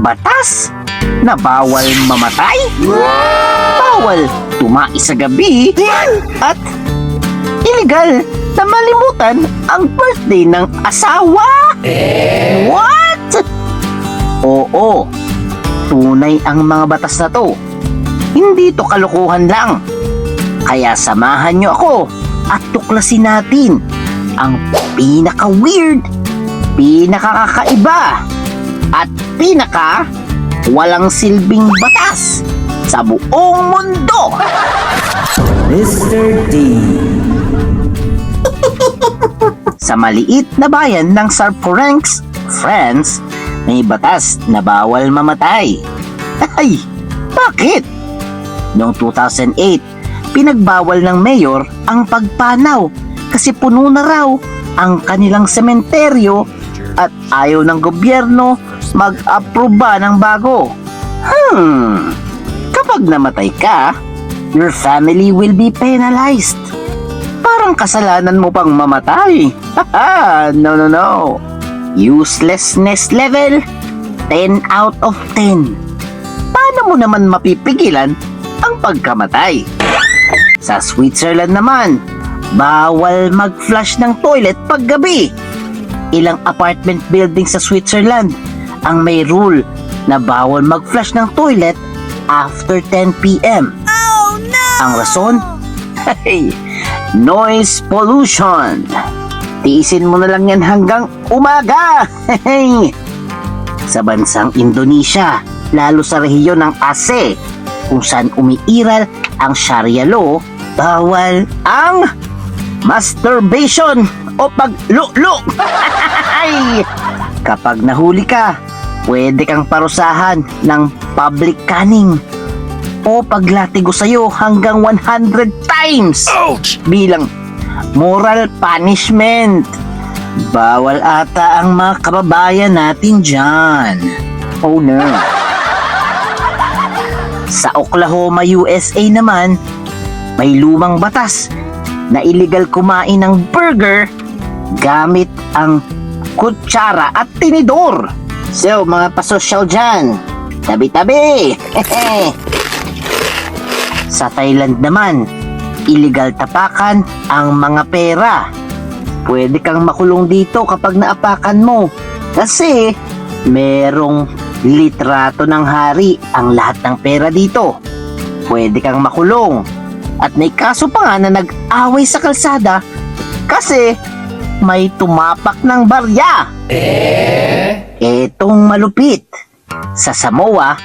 batas na bawal mamatay, bawal tumai sa gabi, at illegal na malimutan ang birthday ng asawa. What? Oo, tunay ang mga batas na to. Hindi to kalokohan lang. Kaya samahan nyo ako at tuklasin natin ang pinaka-weird, pinaka-kakaiba, at pinaka walang silbing batas sa buong mundo. Mr. D. Sa maliit na bayan ng Sarporanx, France, may batas na bawal mamatay. Ay, bakit? Noong 2008, pinagbawal ng mayor ang pagpanaw kasi puno na raw ang kanilang sementeryo at ayaw ng gobyerno mag-aproba ng bago. Hmm, kapag namatay ka, your family will be penalized. Parang kasalanan mo pang mamatay. Haha, no, no, no. Uselessness level, 10 out of 10. Paano mo naman mapipigilan ang pagkamatay? Sa Switzerland naman, bawal mag-flush ng toilet paggabi. Ilang apartment building sa Switzerland ang may rule na bawal mag-flush ng toilet after 10 p.m. Oh no! Ang rason? Hey, noise pollution. Tiisin mo na lang yan hanggang umaga. Hey. Sa bansang Indonesia, lalo sa rehiyon ng Aceh, kung saan umiiral ang Sharia law, bawal ang masturbation o paglulo. Kapag nahuli ka, pwede kang parusahan ng public caning o paglatigo sa'yo hanggang 100 times bilang moral punishment. Bawal ata ang mga kababayan natin dyan. Oh no. Sa Oklahoma, USA naman, may lumang batas na illegal kumain ng burger gamit ang kutsara at tinidor. So, mga pasosyal dyan, tabi-tabi. Sa Thailand naman, illegal tapakan ang mga pera. Pwede kang makulong dito kapag naapakan mo. Kasi merong litrato ng hari ang lahat ng pera dito. Pwede kang makulong. At may kaso pa nga na nag-away sa kalsada kasi may tumapak ng barya. Etong malupit. Sa Samoa,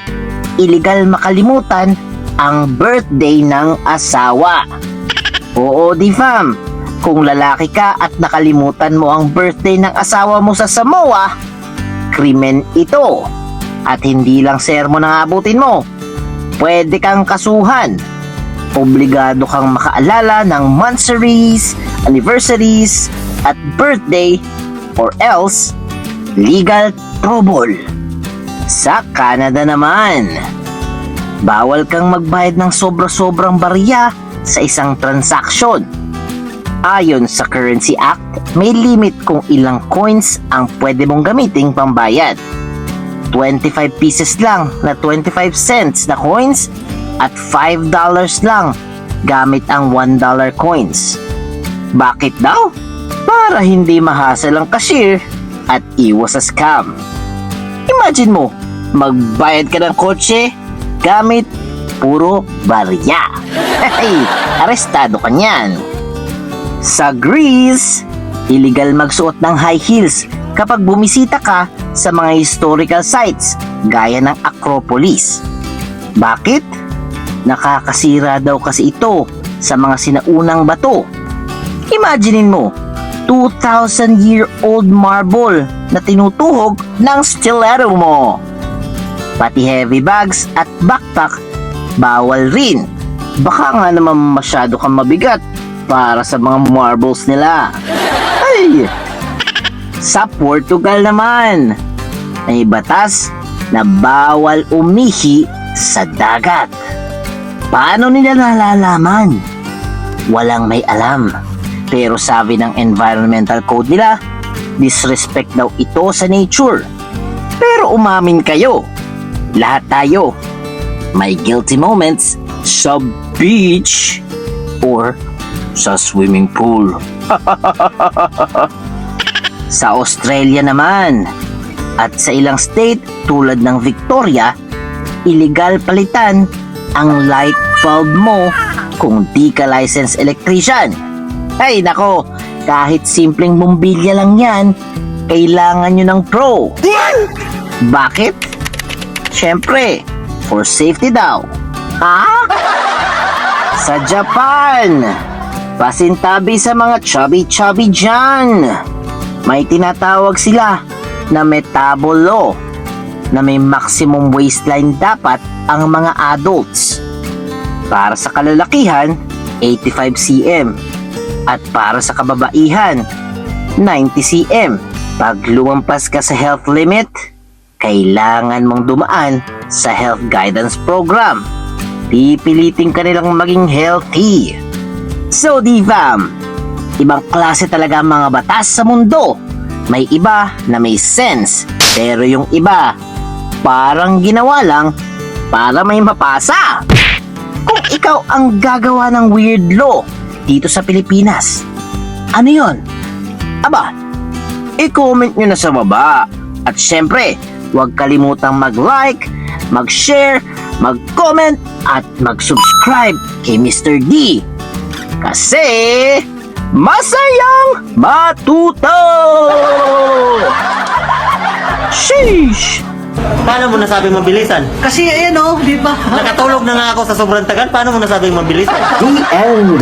illegal makalimutan ang birthday ng asawa. Oo, di fam. Kung lalaki ka at nakalimutan mo ang birthday ng asawa mo sa Samoa, krimen ito. At hindi lang sermon ang abutin mo. Pwede kang kasuhan. Obligado kang makaalala ng monthsaries, anniversaries, at birthday or else legal trouble. Sa Canada naman, bawal kang magbayad ng sobra-sobrang barya sa isang transaksyon. Ayon sa Currency Act, may limit kung ilang coins ang pwede mong gamiting pambayad. 25 pieces lang na 25 cents na coins at 5 dollars lang gamit ang 1 dollar coins. Bakit daw? Para hindi mahasal ang cashier at iwas sa scam. Imagine mo, magbayad ka ng kotse gamit puro barya. Hey, arestado ka niyan. Sa Greece, illegal magsuot ng high heels kapag bumisita ka sa mga historical sites gaya ng Acropolis. Bakit? Nakakasira daw kasi ito sa mga sinaunang bato. Imaginein mo, 2,000 year old marble na tinutuhog ng stiletto mo. Pati heavy bags at backpack, bawal rin. Baka nga naman masyado kang mabigat para sa mga marbles nila. Ay! Sa Portugal naman, may batas na bawal umihi sa dagat. Paano nila nalalaman? Walang may alam. Pero sabi ng environmental code nila, disrespect daw ito sa nature. Pero umamin kayo, Lahat tayo may guilty moments sa beach or sa swimming pool. sa Australia naman at sa ilang state tulad ng Victoria, illegal palitan ang light bulb mo kung di ka licensed electrician. Ay nako, kahit simpleng bumbilya lang yan, kailangan nyo ng pro. Bakit? Siyempre, for safety daw. Ha? Sa Japan, pasintabi sa mga chubby-chubby dyan. May tinatawag sila na metabolo na may maximum waistline dapat ang mga adults. Para sa kalalakihan, 85 cm at para sa kababaihan, 90 cm. Pag lumampas ka sa health limit, kailangan mong dumaan sa health guidance program. Pipilitin ka nilang maging healthy. So, Divam, ibang klase talaga ang mga batas sa mundo. May iba na may sense, pero yung iba, parang ginawa lang para may mapasa. Kung ikaw ang gagawa ng weird law dito sa Pilipinas, ano yon? Aba, i-comment nyo na sa baba. At syempre, huwag kalimutang mag-like, mag-share, mag-comment, at mag-subscribe kay Mr. D. Kasi, masayang matuto! Sheesh! Paano mo nasabing mabilisan? Kasi ayan o, di ba? Nakatulog na nga ako sa sobrang tagal. Paano mo nasabing mabilisan? The end!